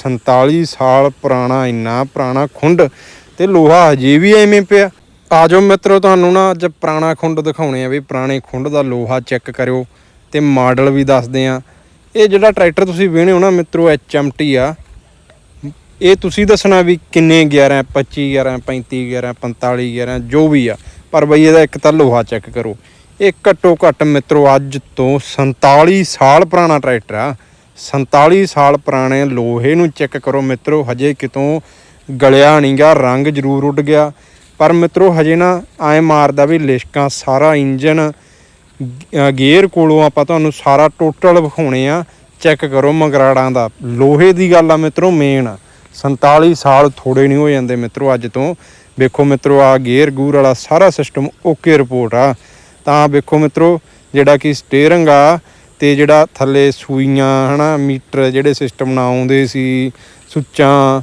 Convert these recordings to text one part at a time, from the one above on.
47 ਸਾਲ ਪੁਰਾਣਾ, ਇੰਨਾ ਪੁਰਾਣਾ ਖੁੰਡ ਤੇ ਲੋਹਾ ਹਜੇ ਵੀ ਐਵੇਂ ਪਿਆ। ਆਜੋ ਮਿੱਤਰੋ, ਤੁਹਾਨੂੰ ਨਾ ਅੱਜ ਪੁਰਾਣਾ ਖੁੰਡ ਦਿਖਾਉਣੇ ਆ ਵੀ ਪੁਰਾਣੇ ਖੁੰਡ ਦਾ ਲੋਹਾ ਚੈੱਕ ਕਰਿਓ ਤੇ ਮਾਡਲ ਵੀ ਦੱਸਦੇ ਆ। ਇਹ ਜਿਹੜਾ ਟਰੈਕਟਰ ਤੁਸੀਂ ਵੇਹਣੇ ਹੋ ਨਾ ਮਿੱਤਰੋ ਐਚਐਮਟੀ ਆ। ਇਹ ਤੁਸੀਂ ਦੱਸਣਾ ਵੀ ਕਿੰਨੇ 11 25 11 35 11 45 11 ਜੋ ਵੀ ਆ। ਪਰ ਬਈ ਇਹਦਾ ਇੱਕ ਤਾਂ ਲੋਹਾ ਚੈੱਕ ਕਰੋ। ਇਹ ਘੱਟੋ ਘੱਟ ਮਿੱਤਰੋ, ਅੱਜ ਤੋਂ 47 ਸਾਲ ਪੁਰਾਣਾ ਟਰੈਕਟਰ ਆ। 47 ਸਾਲ ਪੁਰਾਣੇ ਲੋਹੇ ਨੂੰ ਚੈੱਕ ਕਰੋ ਮਿੱਤਰੋ, ਹਜੇ ਕਿਤੋਂ ਗਲਿਆ ਨਹੀਂਗਾ ਰੰਗ ਜ਼ਰੂਰ ਉੱਡ ਗਿਆ। ਪਰ ਮਿੱਤਰੋ, ਹਜੇ ਨਾ ਐ ਮਾਰਦਾ ਵੀ ਲਿਸ਼ਕਾਂ, ਸਾਰਾ ਇੰਜਨ ਗੇਅਰ ਕੋਲੋਂ ਆਪਾਂ ਤੁਹਾਨੂੰ ਸਾਰਾ ਟੋਟਲ ਵਿਖਾਉਣੇ ਆ। ਚੈੱਕ ਕਰੋ ਮਗਰਾੜਾਂ ਦਾ। ਲੋਹੇ ਦੀ ਗੱਲ ਆ ਮਿੱਤਰੋ ਮੇਨ 47 ਸਾਲ ਥੋੜੇ ਨਹੀਂ ਹੋ ਜਾਂਦੇ ਮਿੱਤਰੋ, ਅੱਜ ਤੋਂ। ਵੇਖੋ ਮਿੱਤਰੋ ਆ ਗੇਅਰ ਗੂਰ ਵਾਲਾ ਸਾਰਾ ਸਿਸਟਮ ਓਕੇ ਰਿਪੋਰਟ ਆ। ਤਾਂ ਵੇਖੋ ਮਿੱਤਰੋ, ਜਿਹੜਾ ਕਿ ਸਟੀਅਰਿੰਗ ਆ ਤੇ ਜਿਹੜਾ ਥੱਲੇ ਸੂਈਆਂ, ਹਨਾ, ਮੀਟਰ ਜਿਹੜੇ ਸਿਸਟਮ ਨਾਲ ਆਉਂਦੇ ਸੀ, ਸੁੱਚਾਂ,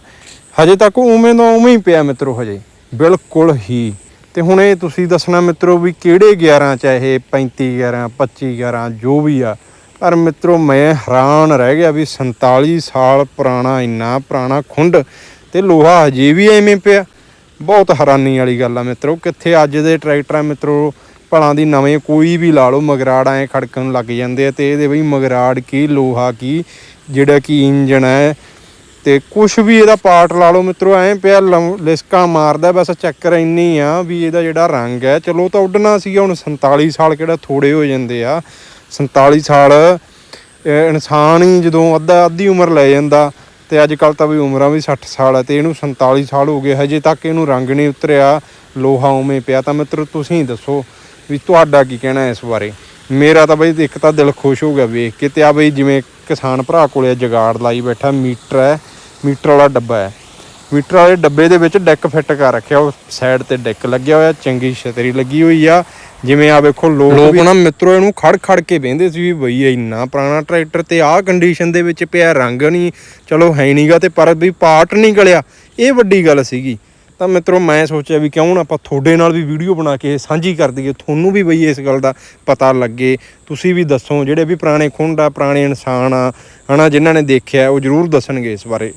ਹਜੇ ਤੱਕ ਉਵੇਂ ਦਾ ਉਵੇਂ ਹੀ ਪਿਆ ਮਿੱਤਰੋ ਹਜੇ, ਬਿਲਕੁਲ ਹੀ। ਤੇ ਹੁਣ ਇਹ ਤੁਸੀਂ ਦੱਸਣਾ ਮਿੱਤਰੋ ਵੀ ਕਿਹੜੇ 11 ਚ ਆ ਇਹ 35 11 25 11 ਜੋ ਵੀ ਆ। ਪਰ ਮਿੱਤਰੋ ਮੈਂ ਹੈਰਾਨ ਰਹਿ ਗਿਆ ਵੀ 47 ਸਾਲ ਪੁਰਾਣਾ, ਇੰਨਾ ਪੁਰਾਣਾ ਖੁੰਡ ਤੇ ਲੋਹਾ ਹਜੇ ਵੀ ਐਵੇਂ ਪਿਆ। ਬਹੁਤ ਹੈਰਾਨੀ ਵਾਲੀ ਗੱਲ ਆ ਮਿੱਤਰੋ, ਕਿੱਥੇ ਅੱਜ ਦੇ ਟਰੈਕਟਰਾਂ ਮਿੱਤਰੋ ਭਲਾਂ ਦੀ ਨਵੇਂ ਕੋਈ ਵੀ ਲਾ ਲਓ, ਮਗਰਾੜ ਐ ਖੜਕਣ ਲੱਗ ਜਾਂਦੇ ਆ ਤੇ ਇਹਦੇ ਬਈ ਮਗਰਾੜ ਕੀ, ਲੋਹਾ ਕੀ, ਜਿਹੜਾ ਕਿ ਇੰਜਣ ਹੈ ਤੇ ਕੁਝ ਵੀ ਇਹਦਾ ਪਾਰਟ ਲਾ ਲਓ ਮਿੱਤਰੋ, ਐ ਪਿਆ ਲਮ- ਲਿਸਕਾ ਮਾਰਦਾ, ਬਸ ਚੱਕਰ ਇੰਨੀ ਆ ਵੀ ਇਹਦਾ ਜਿਹੜਾ ਰੰਗ ਹੈ। ਚਲੋ ਤਾਂ ਉੱਡਣਾ ਸੀਗਾ, ਹੁਣ 47 ਸਾਲ ਕਿਹੜਾ ਥੋੜੇ ਹੋ ਜਾਂਦੇ ਆ। 47 ਸਾਲ ਇਨਸਾਨ ਹੀ ਜਦੋਂ ਅੱਧਾ, ਅੱਧੀ ਉਮਰ ਲੈ ਜਾਂਦਾ ਤੇ ਅੱਜ ਕੱਲ ਤਾਂ ਵੀ ਉਮਰਾਂ ਵੀ 60 ਸਾਲ ਹੈ ਤੇ ਇਹਨੂੰ 47 ਸਾਲ ਹੋ ਗਏ, ਹਜੇ ਤੱਕ ਇਹਨੂੰ ਰੰਗ ਨਹੀਂ ਉਤਰਿਆ, ਲੋਹਾ ਉਵੇਂ ਪਿਆ। ਤਾਂ ਮਿੱਤਰੋ, ਤੁਸੀਂ ਦੱਸੋ ਵੀ ਤੁਹਾਡਾ ਕੀ ਕਹਿਣਾ ਇਸ ਬਾਰੇ? ਮੇਰਾ ਤਾਂ ਬਈ ਇੱਕ ਤਾਂ ਦਿਲ ਖੁਸ਼ ਹੋ ਗਿਆ ਵੇਖ ਕੇ ਤੇ ਆ ਬਈ ਜਿਵੇਂ ਕਿਸਾਨ ਭਰਾ ਕੋਲੇ ਜਗਾੜ ਲਾਈ ਬੈਠਾ ਮੀਟਰ ਹੈ ਮੀਟਰ ਵਾਲਾ ਡੱਬਾ ਹੈ। ਮੀਟਰ ਵਾਲੇ ਡੱਬੇ ਦੇ ਵਿੱਚ ਡੈਕ ਫਿੱਟ ਕਰ ਰੱਖਿਆ ਉਹ ਸਾਈਡ ਤੇ ਡੈਕ ਲੱਗਿਆ ਹੋਇਆ ਚੰਗੀ ਛਤਰੀ ਲੱਗੀ ਹੋਈ ਆ। ਜਿਵੇਂ ਆ ਵੇਖੋ ਲੋਕ ਲੋਕ ਨਾ ਮਿੱਤਰੋ ਇਹਨੂੰ ਖੜ ਖੜ ਕੇ ਵੇਂਦੇ ਸੀ ਵੀ ਬਈ ਇੰਨਾ ਪੁਰਾਣਾ ਟਰੈਕਟਰ ਤੇ ਆਹ ਕੰਡੀਸ਼ਨ ਦੇ ਵਿੱਚ ਪਿਆ ਰੰਗ ਨਹੀਂ ਚਲੋ ਹੈ ਨਹੀਂਗਾ ਤੇ ਪਰ ਵੀ ਪਾਰਟ ਨਹੀਂ ਗਲਿਆ ਇਹ ਵੱਡੀ ਗੱਲ ਸੀਗੀ। ਤਾਂ ਮਿੱਤਰੋ ਮੈਂ ਸੋਚਿਆ ਵੀ ਕਿਉਂ ਨਾ ਆਪਾਂ ਤੁਹਾਡੇ ਨਾਲ ਵੀ ਵੀਡੀਓ ਬਣਾ ਕੇ ਸਾਂਝੀ ਕਰ ਦਈਏ, ਤੁਹਾਨੂੰ ਵੀ ਬਈ ਇਸ ਗੱਲ ਦਾ ਪਤਾ ਲੱਗੇ, ਤੁਸੀਂ ਵੀ ਦੱਸੋ ਜਿਹੜੇ ਵੀ ਪੁਰਾਣੇ ਖੁੰਡ ਆ, ਪੁਰਾਣੇ ਇਨਸਾਨ ਆ, ਹਨਾ, ਜਿਨ੍ਹਾਂ ਨੇ ਦੇਖਿਆ, ਉਹ ਜ਼ਰੂਰ ਦੱਸਣਗੇ ਇਸ ਬਾਰੇ।